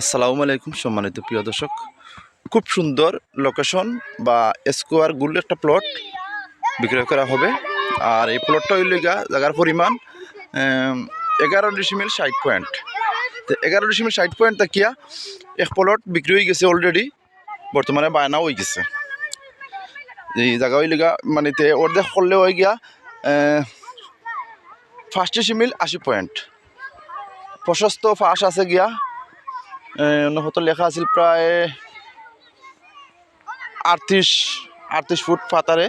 আসসালামু আলাইকুম সম্মানিত প্রিয় দর্শক। খুব সুন্দর লোকেশন বা স্কোয়ার গুল একটা প্লট বিক্রয় করা হবে। আর এই প্লটটা হইল জায়গার পরিমাণ এগারো ডিসিমিল ষাট পয়েন্ট তো এগারো ডিসিমিল ষাট পয়েন্ট তাকিয়া এক প্লট বিক্রি হয়ে গেছে অলরেডি বর্তমানে বায়নাও হয়ে গেছে। এই জায়গা হইল মানে তে অর্ধেক করলে হয়ে গিয়া ফার্স্ট ডিসিমিল আশি পয়েন্ট প্রশস্ত ফাঁস আছে গিয়া নহত লেখা আছিল প্রায় আটত্রিশ আটত্রিশ ফুট ফাতারে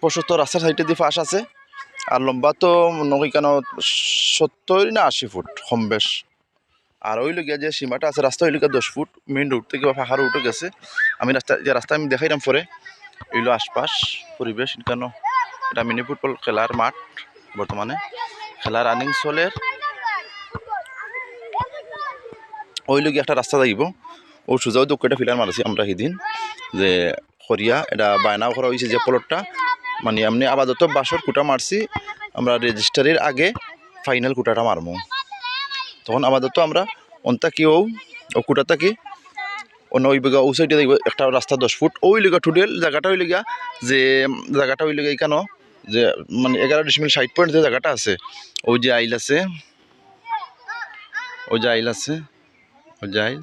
প্রশস্ত রাস্তার সাইডে দিয়ে ফাঁস আছে। আর লম্বা তো নয় কেন সত্তর না আশি ফুট কম বেশ। আর ওই লগিয়া যে সীমাটা আছে, রাস্তা ওইলিকা দশ ফুট মেইন রোড থেকে বা ফাঁকা রোডে গেছে। আমি রাস্তা, যে রাস্তা আমি দেখাইলাম পরে এইগুলো আশপাশ, পরিবেশ, কেন? এটা মিনি ফুটবল খেলার মাঠ বর্তমানে। খেলা রানিং চলের ওই লগে একটা রাস্তা থাকিব। ও সোজাও দক্ষিণটা ফিলার মারছি আমরা সেদিন যে খরিয়া এটা বায়নাও করা হয়েছে যে প্লটটা। মানে এমনি আপাতত বাসর কুটা মারছি আমরা রেজিস্টারের আগে ফাইনাল কুটাটা মারমু তখন আপাতত আমরা অন্তা কি ও ও কুটাটা কি অন্য ওই বিঘা ও সাইডে দেখব একটা রাস্তা দশ ফুট। ওই লিগা টুডেল জায়গাটা ওই লিগা যে জায়গাটা ওই লিগা কেন, যে মানে এগারো ডিসমিল ষাট পয়েন্ট যে জায়গাটা আছে, ওই যে আইল আছে, ওই যে আইল আছে। ওজাইল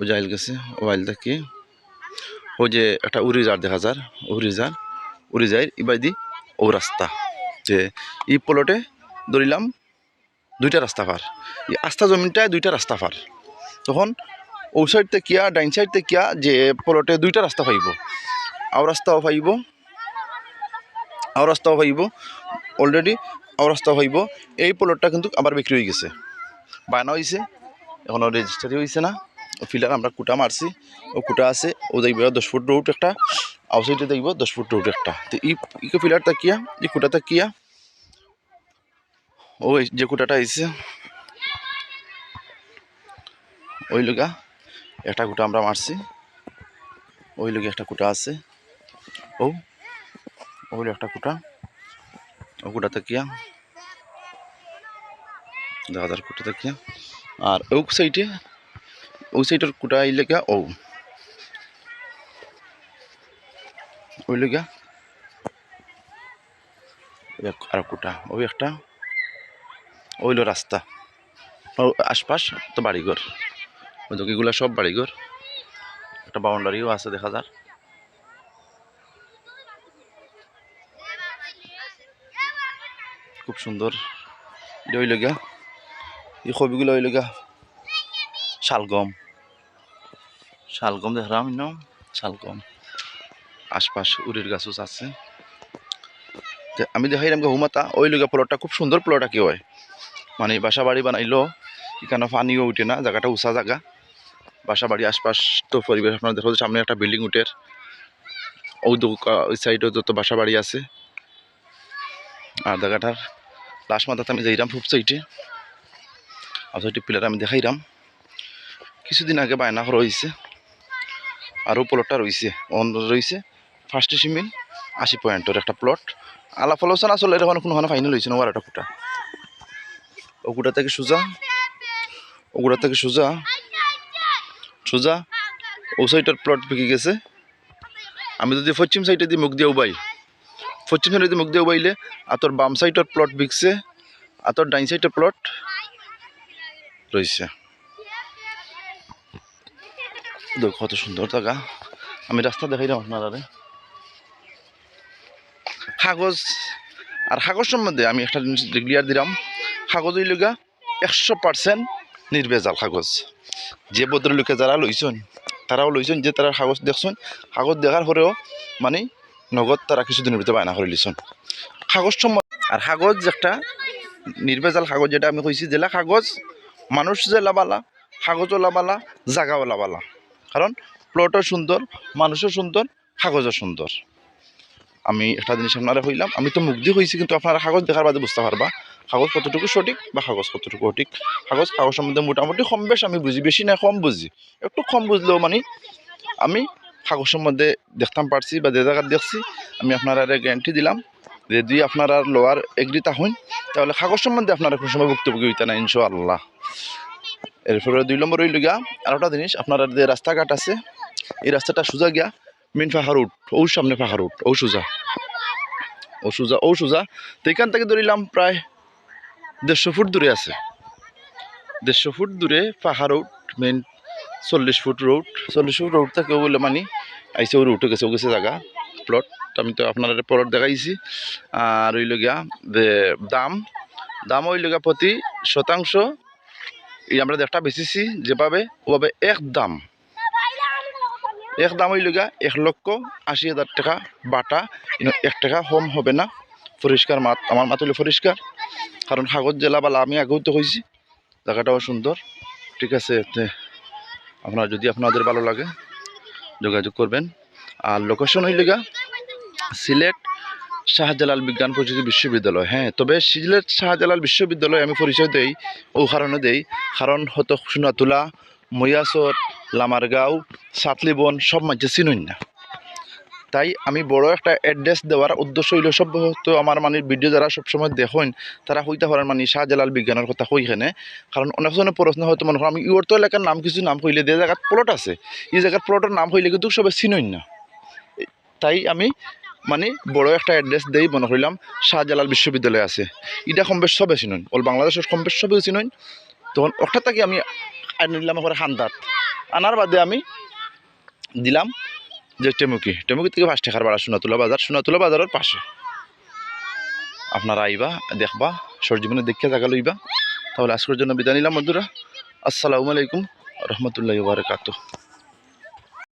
ওজাইল গেছে ওয়াইলটা কি ও যে একটা উড়িজার দেখা যার উড়িজার উড়িজাইর ইবাদি ও রাস্তা। যে ই পলটে ধরিলাম দুইটা রাস্তা পার। এই আস্থা জমিনটায় দুইটা রাস্তা পার। তখন ও সাইড কিয়া, ডাইন সাইড কিয়া, যে পলটে দুইটা রাস্তা পাইব। আও রাস্তাও পাইব, আও রাস্তাও পাইব অলরেডি আও রাস্তাও পাইব। এই পলটটা কিন্তু আবার বিক্রি হয়ে গেছে। বায়না হয়েছে এখনও রেজিস্টারি হয়েছে না। ও ফিলার আমরা কুটা মারছি, ও কুটা আছে, ও দেখবে দশ ফুট রোড একটা আউসাইডে দেখব দশ ফুট রোড একটা। তো ই ইকে ফিলারটা কিয়া? ই কুটাটা কিয়া? ও যে কুটাটা আইছে, ওই লগা একটা কুটা আমরা মারছি, ওই লগে একটা কুটা আছে, ও, ওই একটা কুটা, ও কুটাটা কিয়া? দেখা যার কুটাটা কিয়া? আর ও সাইডে ও সাইডের কুটা লেগা, ও। ওই লেগা। আর কুটা, ওই একটা। ওইলো রাস্তা। ও আশপাশ তো বাড়িঘর। ওই এগুলো সব বাড়িঘর। একটা বাউন্ডারিও আছে দেখা যার। খুব সুন্দর। এটা ওই লেগা। এই কবিগুলো হইল গা শালগম। শালগম দেখলাম ন শালগম। আশপাশ উড়ির গাছ আছে। আমি দেখাইলাম হুমাতা ওই লগা প্লটটা খুব সুন্দর প্লট কি হয়। মানে বাসা বাড়ি বানাইলো, এখানে পানিও উঠে না, জায়গাটা উঁচা জায়গা। বাসা বাড়ি আশপাশ তো পরিবেশ, আপনার দেখো সামনে একটা বিল্ডিং উঠের। ওই ওই সাইডেও যত বাসা বাড়ি আছে। আর জায়গাটার লাস্ট মাথাতে আমি যাইলাম খুব সাইডে। আর একটি পিলার আমি দেখাইলাম কিছুদিন আগে বায়না রয়েছে আরও প্লটটা রয়েছে অন রয়েছে ফার্স্ট সিমিল আশি পয়েন্টের একটা প্লট আলাপ আলোচনা চলে এখন কোনোখানে ফাইনাল হয়েছে না একটা কুটা। ও কুটা থেকে সোজা ও কুটা থেকে সোজা সোজা, ও সাইডের প্লট বিকে গেছে। আমি যদি পশ্চিম সাইডে দিয়ে মুখ দিয়ে উবাই, পশ্চিম সাইডে দিয়ে মুখ দিয়ে উবাইলে, আর তোর বাম সাইডের প্লট বিকছে আর তোর ডাইন সাইডের প্লট রয়েছে। কত সুন্দর জায়গা। আমি রাস্তা দেখাইলাম আপনারা কাগজ আর কাগজ সম্বন্ধে আমি একটা জিনিস ক্লিয়ার দিলাম। কাগজ লগা একশো পার্সেন্ট নির্ভেজাল কাগজ। যে ভদ্রলোকে যারা লইছেন, তারাও লইছেন, যে তারা কাগজ দেখছেন, কাগজ দেখার পরেও মানে নগদ তারা কিছুদিনের ভিতরে বায়না করে লিছেন। কাগজ সম্বন্ধে আর কাগজ একটা নির্ভেজাল কাগজ, যেটা আমি কইছি, জেলা কাগজ মানুষ যে লাবালা কাগজও লাবালা, জাগাও লাবালা। কারণ প্লটও সুন্দর, মানুষও সুন্দর কাগজও সুন্দর। আমি একটা জিনিস আপনারা হইলাম, আমি তো মুগ্ধি হয়েছি কিন্তু আপনারা কাগজ দেখার বাদে বুঝতে পারবা কাগজ কতটুকু সঠিক বা কাগজ কতটুকু সঠিক। কাগজ কাগজ সম্বন্ধে মোটামুটি কম বেশ, আমি বুঝি, বেশি না, কম বুঝি। একটু কম বুঝলেও মানে আমি কাগজ সম্বন্ধে দেখতাম, পারছি বা যে জায়গায় দেখছি, আমি আপনারা গ্যারান্টি দিলাম যদি আপনারা লোয়ার এগ্রিতা হন তাহলে কাগজ সম্বন্ধে আপনারা কোনো সময় ভুক্তভোগী হইতে না ইনশাআল্লাহ। এরপরে দুই নম্বর হইল গিয়া আর একটা জিনিস, আপনার যে রাস্তাঘাট আছে, এই রাস্তাটা সোজা গিয়া মেন পাহাড় উঠ ও সামনে পাহাড় উঠ, ও সোজা। ও সোজা ও সোজা। তো এখান থেকে ধরিলাম প্রায় দেড়শো ফুট দূরে আছে। দেড়শো ফুট দূরে পাহাড় উঠ মেন চল্লিশ ফুট রোড চল্লিশ ফুট রোড থেকে বলে মানি আইসে ও রুটে গেছে, ও গেছে জায়গা প্লট আমি তো আপনার প্লট দেখাইছি। আর হইল গিয়া যে দাম দাম হইল গিয়া প্রতি শতাংশ এই আমরা একটা বেচেছি, যেভাবে, ওভাবে এক দাম। এক দাম হইল গিয়া এক লক্ষ আশি হাজার টাকা বাটা। এক টাকা হোম হবে না। পরিষ্কার মাত, আমার মাত হইলে পরিষ্কার। কারণ সাগর জেলা বালা আমি আগেও তো কইছি, জায়গাটাও সুন্দর। ঠিক আছে আপনার যদি আপনাদের ভালো লাগে, যোগাযোগ করবেন। আর লোকেশন হইল গিয়া সিলেট শাহজালাল বিজ্ঞান প্রযুক্তি বিশ্ববিদ্যালয়। হ্যাঁ তবে সিলেট শাহজালাল বিশ্ববিদ্যালয় আমি পরিচয় দেই, ও কারণে দেই। কারণ হয়তো সোনাতুলা মৈয়াসর লামারগাঁও, সাতলিবন সব মাঝে চিনুন না। তাই আমি বড় একটা অ্যাড্রেস দেওয়ার উদ্দেশ্য হইল সব তো আমার মানে ভিডিও যারা সবসময় দেখেন, তারা হইতে পারেন মানে শাহজালাল বিজ্ঞানের কথা কইখানে কারণ অনেকজনের প্রশ্ন হয়তো মনে করেন, আমি ইউর তো এলাকার নাম কিছু নাম কইলে যে জায়গার প্লট আছে, এই জায়গার প্লটের নাম হইলে কিন্তু সবাই চিনুন না। তাই আমি মানে বড় একটা অ্যাড্রেস দেই মনে করিলাম, শাহজালাল বিশ্ববিদ্যালয় আছে। এটা কম বেশ সবে চিনুন অল বাংলাদেশের কম বেশ সবে চিনুন। তখন ওটা থেকে আমি নিলাম আমার হান্দাত। আনার বাদে আমি দিলাম যে টেমুকি টেমুকি থেকে পাঁচ টাকার ভাড়া সোনাতুলা বাজার, সোনাতুলা বাজারের পাশে। আপনারা আইবা, দেখবা সরজীবনে দেখে জায়গা লইবা। তাহলে আজকের জন্য বিদায় নিলাম বন্ধুরা। আসসালামু আলাইকুম, রহমতুল্লাহ বারকাত